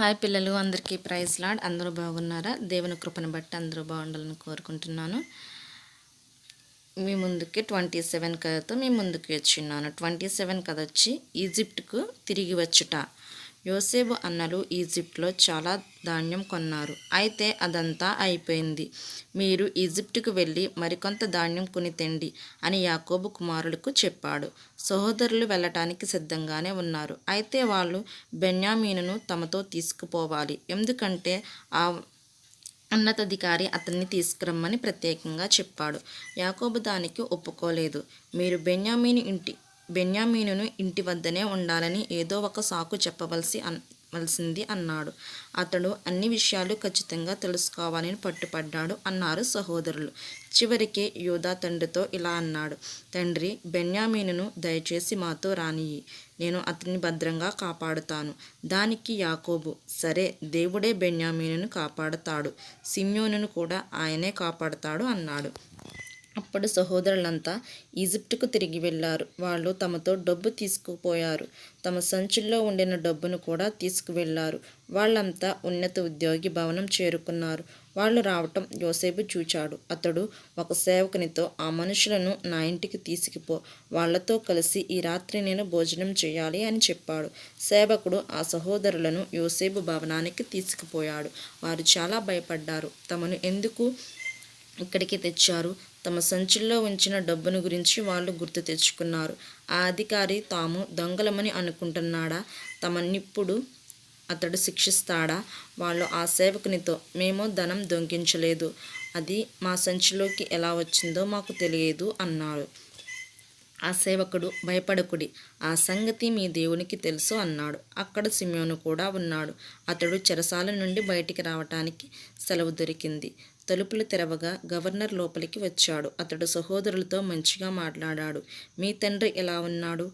Hi పిల్లలు అందరికీ praise lord. అందరూ బాగున్నారా? దేవుని కృపను బట్టి అందరూ బాగుండాలని కోరుకుంటున్నాను. మీ ముందుకి ట్వంటీ సెవెన్ కథతో మీ ముందుకి వచ్చిన్నాను ట్వంటీ సెవెన్ కథ వచ్చి ఈజిప్ట్కు తిరిగి వచ్చుట. యోసేబు అన్నలు ఈజిప్ట్లో చాలా ధాన్యం కొన్నారు. అయితే అదంతా అయిపోయింది. మీరు ఈజిప్టుకు వెళ్ళి మరికొంత ధాన్యం కొని తెండి అని యాకోబు కుమారులకు చెప్పాడు. సహోదరులు వెళ్ళటానికి సిద్ధంగానే ఉన్నారు. అయితే వాళ్ళు బెన్యామీనును తమతో తీసుకుపోవాలి. ఎందుకంటే ఆ ఉన్నతాధికారి అతన్ని తీసుకురమ్మని ప్రత్యేకంగా చెప్పాడు. యాకోబు దానికి ఒప్పుకోలేదు. మీరు బెన్యామీని ఇంటి బెన్యామీనును ఇంటి వద్దనే ఉండాలని ఏదో ఒక సాకు చెప్పవలసి అన్ వలసింది అన్నాడు. అతడు అన్ని విషయాలు ఖచ్చితంగా తెలుసుకోవాలని పట్టుపడ్డాడు అన్నారు సహోదరులు. చివరికి యూదా తండ్రితో ఇలా అన్నాడు. తండ్రి బెన్యామీనును దయచేసి మాతో రానియి నేను అతన్ని భద్రంగా కాపాడుతాను. దానికి యాకోబు సరే దేవుడే బెన్యామీనును కాపాడుతాడు. సిమ్యోనును కూడా ఆయనే కాపాడుతాడు అన్నాడు. అప్పుడు సహోదరులంతా ఈజిప్టుకు తిరిగి వెళ్ళారు. వాళ్ళు తమతో డబ్బు తీసుకుపోయారు. తమ సంచుల్లో ఉండిన డబ్బును కూడా తీసుకువెళ్ళారు వాళ్ళంతా ఉన్నత ఉద్యోగి భవనం చేరుకున్నారు. వాళ్ళు రావటం యోసేపు చూచాడు. అతడు ఒక సేవకునితో ఆ మనుషులను నా ఇంటికి తీసుకుపో. వాళ్ళతో కలిసి ఈ రాత్రి నేను భోజనం చేయాలి అని చెప్పాడు. సేవకుడు ఆ సహోదరులను యోసేపు భవనానికి తీసుకుపోయాడు. వారు చాలా భయపడ్డారు. తమను ఎందుకు ఇక్కడికి తెచ్చారు? తమ సంచుల్లో ఉంచిన డబ్బును గురించి వాళ్ళు గుర్తు తెచ్చుకున్నారు. ఆ అధికారి తాము దొంగలమని అనుకుంటున్నాడా? తమనిప్పుడు అతడు శిక్షిస్తాడా? వాళ్ళు ఆ సేవకునితో మేము ధనం దొంగించలేదు. అది మా సంచిలోకి ఎలా వచ్చిందో మాకు తెలియదు అన్నాడు. ఆ సేవకుడు భయపడకుడి. ఆ సంగతి మీ దేవునికి తెలుసు అన్నాడు. అక్కడ సిమ్యోను కూడా ఉన్నాడు. అతడు చెరసాల నుండి బయటికి రావటానికి సెలవు దొరికింది. తలుపులు తెరవగా గవర్నర్ లోపలికి వచ్చాడు. అతడు సహోదరులతో మంచిగా మాట్లాడాడు. మీ తండ్రి ఎలా ఉన్నాడు?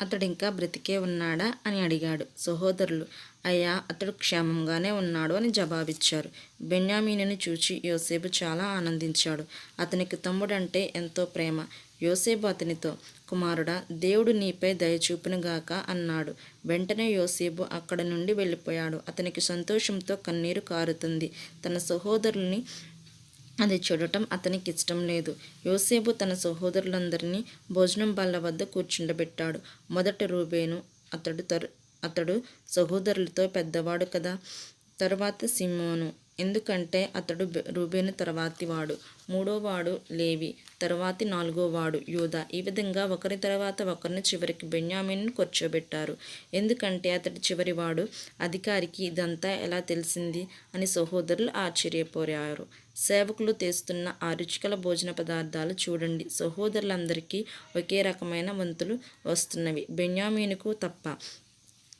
అతడు ఇంకా బ్రతికే ఉన్నాడా? అని అడిగాడు. సహోదరులు అయ్యా అతడు క్షేమంగానే ఉన్నాడు అని జవాబిచ్చారు. బెన్యామీనుని చూచి యోసేపు చాలా ఆనందించాడు. అతనికి తమ్ముడంటే ఎంతో ప్రేమ. యోసేపు అతనితో కుమారుడా దేవుడు నీపై దయచూపునుగాక అన్నాడు. వెంటనే యోసేపు అక్కడ నుండి వెళ్ళిపోయాడు. అతనికి సంతోషంతో కన్నీరు కారుతుంది. తన సహోదరుల్ని అది చూడటం అతనికి ఇష్టం లేదు. యోసేపు తన సహోదరులందరినీ భోజనం బల్ల వద్ద కూర్చుండబెట్టాడు. మొదట రూబేను అతడు తరు అతడు సహోదరులతో పెద్దవాడు కదా? తరువాత సిమోను. ఎందుకంటే అతడు రూబేను తర్వాతి వాడు మూడోవాడు లేవి. తర్వాతి నాలుగోవాడు యూదా. ఈ విధంగా ఒకరి తర్వాత ఒకరిని చివరికి బెన్యామిన్ను కూర్చోబెట్టారు. ఎందుకంటే అతడి చివరివాడు అధికారికి ఇదంతా ఎలా తెలిసింది అని సహోదరులు ఆశ్చర్యపోయారు సేవకులు తెస్తున్న ఆ రుచికల భోజన పదార్థాలు చూడండి. సహోదరులందరికీ ఒకే రకమైన వంతులు వస్తున్నవి. బెన్యామీనుకు తప్ప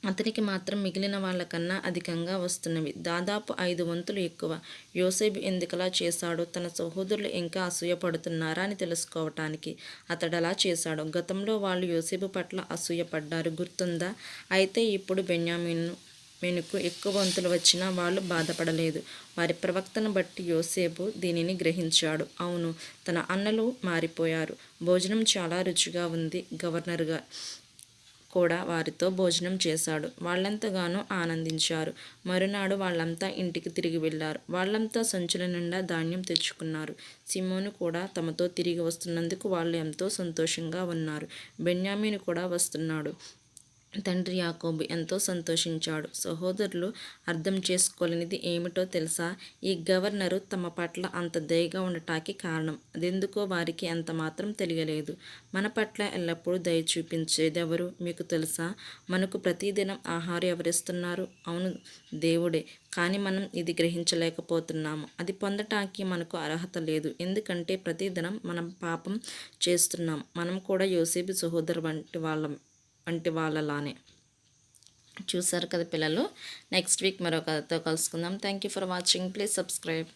అతనికి మాత్రం మిగిలిన వాళ్ళకన్నా అధికంగా వస్తున్నవి. దాదాపు ఐదు వంతులు ఎక్కువ. యోసేబు ఎందుకలా చేశాడో తన సహోదరులు ఇంకా అసూయపడుతున్నారా అని తెలుసుకోవటానికి అతడు అలా చేశాడు. గతంలో వాళ్ళు యోసేపు పట్ల అసూయపడ్డారు. గుర్తుందా? అయితే ఇప్పుడు బెన్యామిన్ను మెనుకు ఎక్కువ వంతులు వచ్చినా వాళ్ళు బాధపడలేదు. వారి ప్రవక్తను బట్టి యోసేపు దీనిని గ్రహించాడు. అవును తన అన్నలు మారిపోయారు. భోజనం చాలా రుచిగా ఉంది గవర్నర్గా. కూడా వారితో భోజనం చేశాడు. వాళ్ళంతగానో ఆనందించారు. మరునాడు వాళ్ళంతా ఇంటికి తిరిగి వెళ్ళారు. వాళ్ళంతా సంచుల నిండా ధాన్యం తెచ్చుకున్నారు. సిమోను కూడా తమతో తిరిగి వస్తున్నందుకు వాళ్ళు ఎంతో సంతోషంగా ఉన్నారు. బెన్యామీని కూడా వస్తున్నాడు. తండ్రి యాకోబు ఎంతో సంతోషించాడు. సహోదరులు అర్థం చేసుకోలేనిది ఏమిటో తెలుసా? ఈ గవర్నరు తమ పట్ల అంత దయగా ఉండటానికి కారణం. అదెందుకో వారికి అంత మాత్రం తెలియలేదు. మన పట్ల ఎల్లప్పుడూ దయ చూపించేది ఎవరు మీకు తెలుసా? మనకు ప్రతిదినం ఆహారం ఎవరిస్తున్నారు? అవును దేవుడే. కానీ మనం ఇది గ్రహించలేకపోతున్నాము. అది పొందటానికి మనకు అర్హత లేదు. ఎందుకంటే ప్రతిదినం మనం పాపం చేస్తున్నాం. మనం కూడా యోసేపు సహోదరు వంటి వాళ్ళం. వంటి వాళ్ళలానే. చూసారు కదా పిల్లలు. నెక్స్ట్ వీక్ మరో కథతో కలుసుకుందాం. Thank you for watching please subscribe